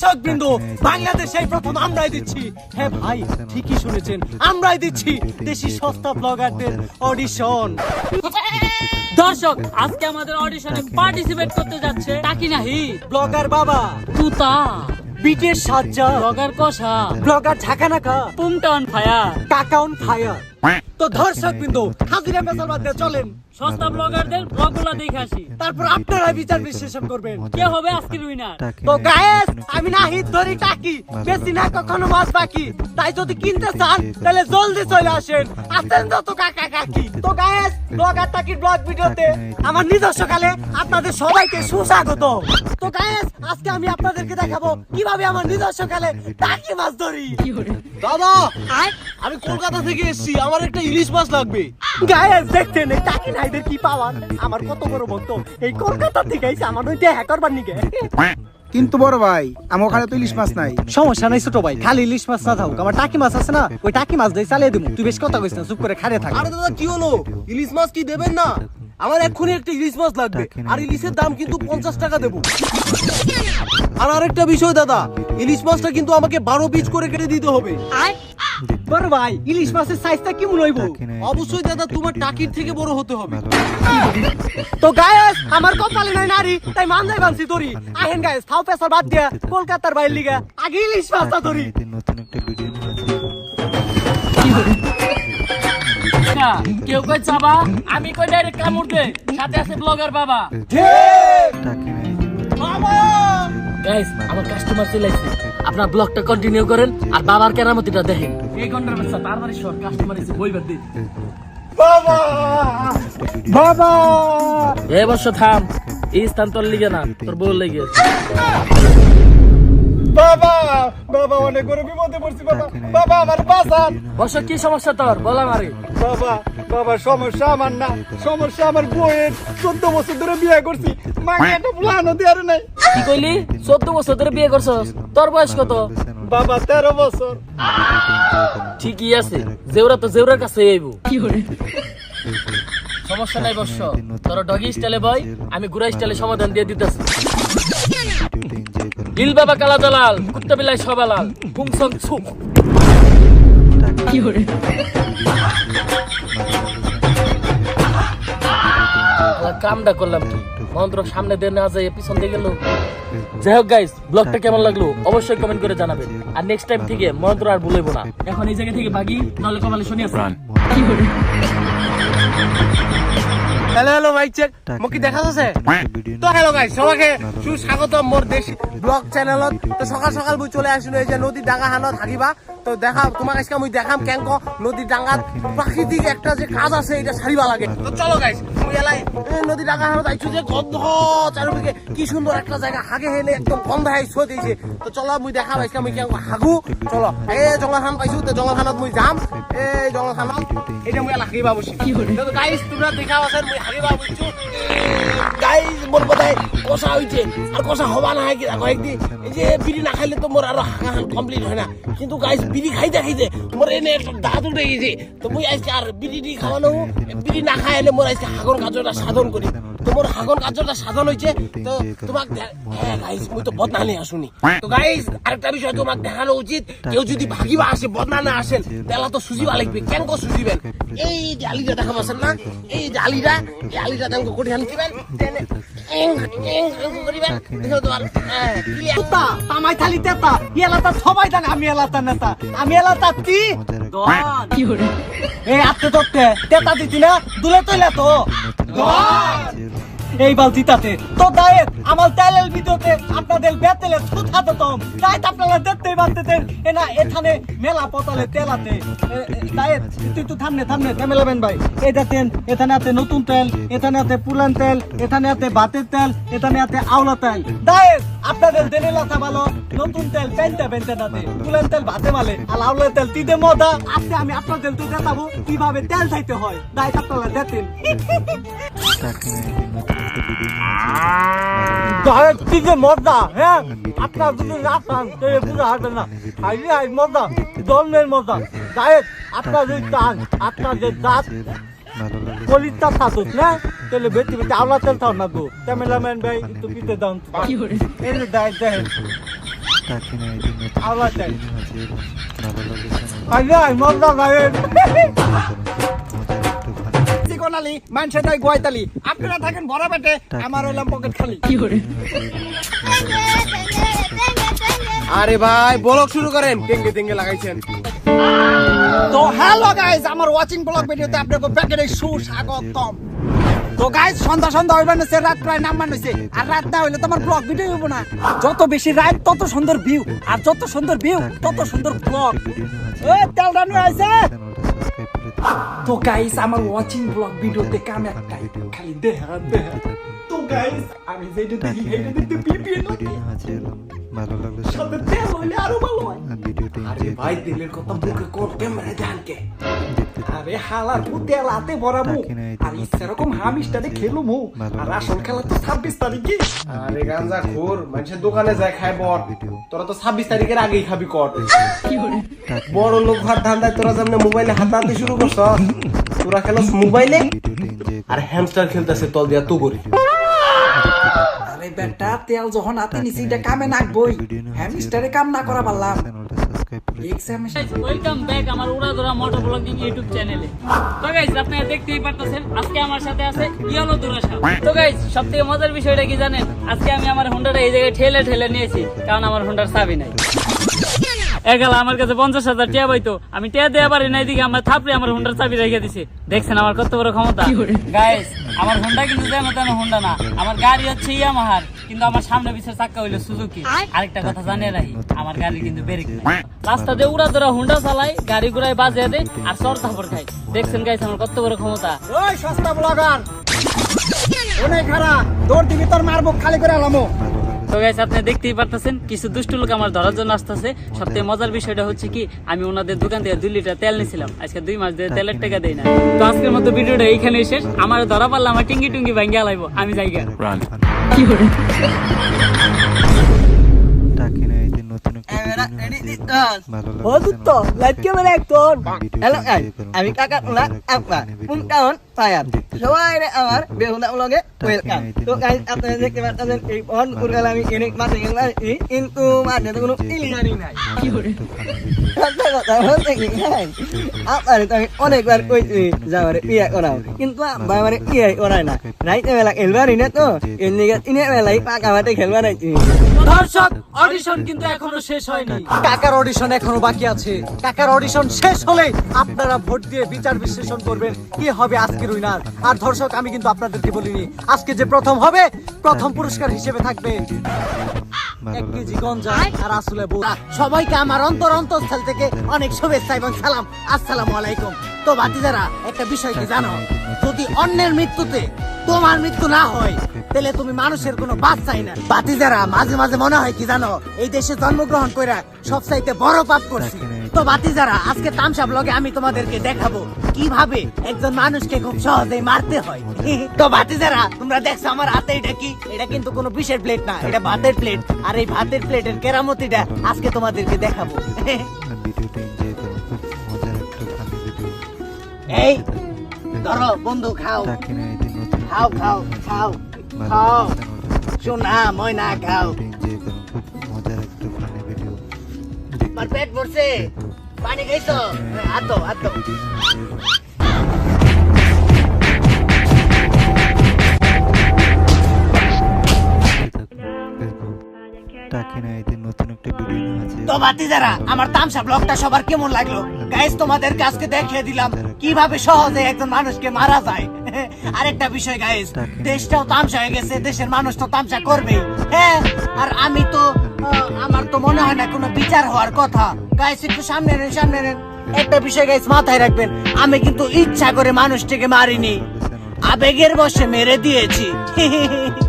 দর্শক বিন্দু বাংলাদেশে প্রথম আমরাই দিচ্ছি। হ্যাঁ ভাই ঠিকই শুনেছেন। আমরাই দিচ্ছি দেশি সস্তা ব্লগারদের অডিশন দর্শক আজকে আমাদের অডিশনে পার্টিসিপেট করতে যাচ্ছে টাকি নাহি ব্লগার বাবা। তুতা। বিটের সাজ্জা। ব্লগার কষা। ব্লগার ঝাঁকানাকা। পুংটন ফায়ার। কাকাউন ফায়ার। তো দর্শক বিন্দু হাজিরা মেসাল বাদ চলেন। সস্তা ব্লগারদের ব্লগগুলো দেখে আসি। তারপর আপনারা বিচার বিশ্লেষণ করবেন। কে হবে আজকের উইনার তো গায়েস আমি না হিট ধরি টাকি। বেশি না কখনো মাছ বাকি। তাই যদি কিনতে চান তাহলে জলদি চলে আসেন। আসেন যত কাকা কাকি। তো গায়েস ব্লগার টাকির ব্লগ ভিডিওতে আমার নিজস্ব কালে আপনাদের সবাইকে সুস্বাগত। তো গায়েস আজকে আমি আপনাদেরকে দেখাবো কীভাবে আমার নিজস্ব কালে টাকি মাছ ধরি। দাদা আমি কলকাতা থেকে এসেছি। আমার একটা ইলিশ মাছ লাগবে। গায়েস দেখছেন এই টাকি নাইদের কি পাওয়ার আমার কত বড় ভক্ত এই কলকাতা থেকে এসে আমার ওই দেখা করবার নিকে কিন্তু বড় ভাই আমার ওখানে তো ইলিশ মাছ নাই। সমস্যা নাই ছোট ভাই খালি ইলিশ মাছ না থাকুক। আমার টাকি মাছ আছে না ওই টাকি মাছ দিয়ে চালিয়ে দিব তুই বেশ কথা কইস না চুপ করে খারে থাক। আরে দাদা কি হলো? ইলিশ মাছ কি দেবেন না? আমার এক্ষুনি একটা ইলিশ মাছ লাগবে। আর ইলিশের দাম কিন্তু পঞ্চাশ টাকা দেবো। আর আরেকটা বিষয় দাদা। ইলিশ মাছটা কিন্তু আমাকে বারো পিস করে কেটে দিতে হবে। বড় ভাই ইলিশ মাছের সাইজটা কেমন হইব? অবশ্যই দাদা তোমার টাকির থেকে বড় হতে হবে। তো গায়েস আমার কপালে নাই নারী তাই মান যাই বানছি ধরি আহেন গায়েস ফাও পেশার বাদ দিয়া কলকাতার বাইর লিগা আগে ইলিশ মাছটা ধরি। নতুন একটা ভিডিও নিয়ে আসি। না, কেউ কই চাবা? আমি কই ডাইরেক্ট কামড় দে সাথে আছে ব্লগার বাবা। গাইস আমার কাস্টমার চলে আসছে আপনার ব্লগটা কন্টিনিউ করেন আর বাবার কেরামতিটা দেখেন। এই ঘণ্টার বাচ্চা তাড়াতাড়ি সর কাস্টমার এসে বইবার দিন। বাবা! এই বছর থাম এই স্থান তোর লিগে না তোর বউ লেগে। বাবা বাবা অনেক বড় বিপদে পড়ছি বাবা। বাবা আমার বাঁচান। বর্ষ কি সমস্যা তোর? বলা মারে বাবা বাবা সমস্যা আমার না। সমস্যা আমার বউয়ের। চোদ্দ বছর ধরে বিয়ে করছি। মাকে একটা প্লানও দেওয়ার নাই। কি কইলি? চোদ্দ বছর ধরে বিয়ে করছস? তোর বয়স কত? বাবা তেরো বছর। ঠিকই আছে। জেউরা তো জেউরার কাছে আইব। সমস্যা নাই বর্ষ তোর ডগি স্টাইলে বয় আমি গুড়া স্টাইলে সমাধান দিয়ে দিতেছি। দিল বাবা কালা জালাল কুত্তা বিলাই সবালাল পুংসং ছুক কামটা করলাম কি? মন্ত্র সামনে দিয়ে না যায় পিছন দিয়ে গেল। যাই হোক গাইস ব্লগটা কেমন লাগল অবশ্যই কমেন্ট করে জানাবেন। আর নেক্সট টাইম থেকে মন্ত্র আর ভুলবো না। এখন এই জায়গা থেকে বাগি নাহলে কমালে শুনি আসি হ্যালো হ্যালো ভাই চেক মোক কি দেখা ভিডিও তো হ্যালো গাইস সবাইকে সুস্বাগত মোর দেশ ব্লগ চ্যানেলত তো সকাল সকাল মুই চলে আসলো এই যে নদী ডাঙা হানত থাকিবা তো দেখা তোমাক আজকে মুই দেখাম কেঙ্ক নদী ডাঙ্গাত প্রাকৃতিক একটা যে কাজ আছে এটা সারিবা লাগে। তো চলো গাইস মুই এলাই নদীর ডাঙ্গা হানত আইছো যে গন্ধ চারিদিকে কি সুন্দর একটা জায়গা। হাগে হেলে একদম গন্ধ হাই ছুঁয়ে দিয়েছে। তো চলো মুই দেখাম আজকে মুই কেঙ্ক হাগু। চলো এই জঙ্গল খান পাইছো তো জঙ্গল খানত মুই যাম। এই জঙ্গল খানত এটা মুই লাখিবা বসি। তো গাইস তোমরা দেখাও আছেন মুই হাগিবা বুঝছ গাইস মোর বোধহয় কষা হইছে আর কষা হবা না কি দেখো একদিন। এই যে বিড়ি না খাইলে তো মোর আরও হাগাহান কমপ্লিট হয় না। কিন্তু গাইস বিড়ি খাইতে খাইতে মোর এনে একটা দাঁত উঠে গেছে তো মুই আজকে আর বিড়ি খাওয়ানো বিড়ি না খাইলে মোর আজকে হাগর কাজটা সাধন করি তো মোর হাগন কাজটা সাধন হইছে তো তোমাক হ্যাঁ গাইস মুই তো বদনা নিয়ে আসুনি। তো গাইস আরেকটা বিষয় তোমাক দেখানো উচিত কেউ যদি ভাগিবা আসে বদনা না আসেন তাহলে তো সুজিবা লাগবে কেন কো সুজিবেন? এই যে আলিটা দেখা পাচ্ছেন না? এই যে আলিটা এই আলিটা কোটি হান দিবেন। তোমার হ্যাঁ, তামাই থালি তেতা সবাই জানে আমি এলাকার নেতা। আমি এলাকার কি? মজার এই আত্মে ধরতে তেতা দিতি না দুলে তৈলে তো। এই বাল জিতাতে তো দায়ের, আমার তেলের ভিডিওতে আপনাদের বেতেলে সুথা দিতাম তাই আপনারা দেখতেই পারতেছেন এ না এখানে মেলা পতালে তেলাতে। দায়ের, তুই তো থামনে থামনে থামেলাবেন ভাই। এটাতে এখানে আছে নতুন তেল, এখানে আছে পুরান তেল, এখানে আছে বাতের তেল, এখানে আছে আওলা তেল। দায়ের, আপনাদের দেনে লাথা ভালো, নতুন তেল পেনতে পেনতে নাতে পুরান তেল ভাতে মালে আর আওলা তেল তিদে মদা আজকে আমি আপনাদের তো দেখাবো কীভাবে তেল চাইতে হয়। দায় আপনারা দেখেন। টাকি নাই নতুন একটা ভিডিও নিয়ে আসি। গায়ের কি যে মজা হ্যাঁ? আপনার যদি না চান তাহলে বুঝে আসবে না। হাইরে হাই মজা জন্মের মজা। গায়ের আপনার যদি চান আপনার যে লাগলে কলিতা থাকুক না তাহলে বেশি বেশি আওলা তেল থাও না গো। ক্যামেরাম্যান ভাই একটু পিতে দাও। এই দেখেন তাকে না এটি নতুন আবার একটি চিকনালি মানুষের তাই গোয়াইতালি। আপনারা থাকেন ভরা পেটে আমার হইলাম পকেট খালি। আরে ভাই ব্লগ শুরু করেন। টেঙ্গে টেঙ্গে লাগাইছেন। তো হ্যালো গাইস আমার ওয়াচিং ব্লগ ভিডিওতে আপনাকে ব্যাকের সুস্বাগতম। তো গাইস সন্ধ্যা সন্ধ্যা হইবার নইছে রাত প্রায় নামবার নইছে আর রাত না হইলে তোমার ব্লগ ভিডিও হইব না। যত বেশি রাত তত সুন্দর ভিউ আর যত সুন্দর ভিউ তত সুন্দর ব্লগ এ তেল রানু আইছে তো গাইস আমার ওয়াচিং ব্লগ ভিডিওতে কাম একটাই খালি দেখা দেখা তো গাইস আমি যেটা দেখি সেটা দেখতে পিপি ভিডিও হাজির হলাম। ভালো লাগলে সাথে তেল হইলে আরও ভালো হয়। ভিডিওটি এনজয় ভাই তেলের কথা মুখে কোন ক্যামেরা জানকে আরে হালার পুতে লাতে বরাবো তাকে না এটি আর সেরকম একটি খেলো মু আর আসল খেলা তো ছাব্বিশ তারিখে। আরে গাঞ্জা খোর মানুষের দোকানে যায় খায় বট ভিডিও। তোরা তো ছাব্বিশ তারিখের আগেই খাবি তাকে বড় লোক ভাত ধান্দায় তোরা যেমন মোবাইলে হাত আনতে শুরু করছ। তোরা খেলো মোবাইলে? আর হ্যামস্টার খেলতেছে তল দিয়া তো করি। আরে বেটা তেল যখন হাতে নিছি এটা কামে নাকবই। হ্যামস্টারে কাম না করা পারলাম। ওয়েলকাম ব্যাক আমার উড়াধুরা মোটর ব্লগিং ইউটিউব চ্যানেলে তো গাইস আপনারা দেখতেই পারতেছেন আজকে আমার সাথে আছে ইয়েলো দুরাশা তো গাইস সবথেকে মজার বিষয়টা কি জানেন? আজকে আমি আমার হোন্ডাটা এই জায়গায় ঠেলে ঠেলে নিয়েছি কারণ আমার হোন্ডার চাবি নাই। এগাল আমার কাছে পঞ্চাশ হাজার টিয়া পাইতো। আমি টিয়া দেওয়া পারি না এদিকে আমার থাপড়ে আমার হোন্ডার চাবি রেখে দিছে। দেখছেন আমার কত বড় ক্ষমতা? গাইস আমার হোন্ডা কিন্তু যেন তেন হোন্ডা না। আমার গাড়ি হচ্ছে ইয়ামাহার কিন্তু আমার সামনে পিছের চাক্কা হইল সুজুকি আরেকটা কথা জানিয়ে রাখি আমার গাড়ি কিন্তু ব্রেক রাস্তা দিয়ে উড়া ধরা হুন্ডা চালাই গাড়ি ঘুরাই বাজে দেয় আর চর থাপড় খাই দেখছেন গাইস আমার কত বড় ক্ষমতা? ওই সস্তা ব্লগার। অনেক খারা দৌড় দিবি তোর মারবো খালি করে আলামো। তো গাইস আপনি দেখতেই পারতেছেন কিছু দুষ্ট লোক আমার ধরার জন্য আসতেছে। সবথেকে মজার বিষয়টা হচ্ছে কি আমি ওনাদের দোকান থেকে দুই লিটার তেল নিয়েছিলাম আজকে দুই মাস ধরে তেলের টাকা দেই না। তো আজকের মতো ভিডিওটা এইখানেই শেষ। আমার ধরা পারলে আমার টিঙ্গি টুঙ্গি ভাঙ্গিয়া লাইব। আমি যাই এনজয় করুন। আমি কাকা সবাই আমার বেহুদা ব্লগে ওয়েলকাম তো আপনারা দেখতে পাচ্ছেন এই আমি এনে মাঠে গেলাম কিন্তু মাঠে তো কোনো ইলিগারি নাই হ্যাঁ আপনার তো আমি অনেকবার কইছি করাও কিন্তু আব্বা আমার বিয়ে করায় না রাইতে বেলা খেলবারই না তো তিনে বেলাই পাকা মাঠে খেলবার আইছি দর্শক অডিশন কিন্তু এখনও শেষ হয়নি। কাকার অডিশন এখনও বাকি আছে। কাকার অডিশন শেষ হলে আপনারা ভোট দিয়ে বিচার বিশ্লেষণ করবেন। কি হবে আজকের উইনার আর দর্শক আমি কিন্তু আপনাদেরকে বলিনি। আজকে যে প্রথম হবে প্রথম পুরস্কার হিসেবে থাকবে। এক কেজি গঞ্জা আর আসলে সবাইকে আমার অন্তর অন্তঃস্থল থেকে অনেক শুভেচ্ছা এবং সালাম। আসসালামু আলাইকুম। তো বাতিদারা একটা বিষয় কি জানো? যদি অন্যের মৃত্যুতে তোমার মৃত্যু না হয় তাহলে তুমি মানুষের কোনো বাদ চাই না। বাতিদারা মাঝে মাঝে মনে হয় কি জানো এই দেশে জন্মগ্রহণ করে সব চাইতে বড় পাপ করছি। তো বাতিজারা আজকে তামসা ব্লগে আমি তোমাদেরকে দেখাবো কীভাবে একজন মানুষকে খুব সহজে মারতে হয়। তো বাতিজারা তোমরা দেখছ আমার হাতে এটা কি? এটা কিন্তু কোনো বিষের প্লেট না এটা ভাতের প্লেট আর এই ভাতের প্লেটের কেরামতিটা আজকে তোমাদেরকে দেখাবো। এই ধরো বন্ধু খাও। খাও খাও খাও। আমার তামসা ব্লগটা সবার কেমন লাগল? গাইস তোমাদের কাছকে দেখিয়ে দিলাম। কীভাবে সহজে একজন মানুষকে মারা যায়? আরেকটা বিষয় গাইস দেশটাও তামসা হয়ে গেছে দেশের মানুষ তো তামসা করবে হ্যাঁ? আর আমি তো আমার তো মনে হয় না কোনো বিচার হওয়ার কথা। গাইস একটু সামনে নেন সামনে নেন। একটা বিষয় গাইস মাথায় রাখবেন আমি কিন্তু ইচ্ছা করে মানুষটিকে মারিনি। আবেগের বসে মেরে দিয়েছি।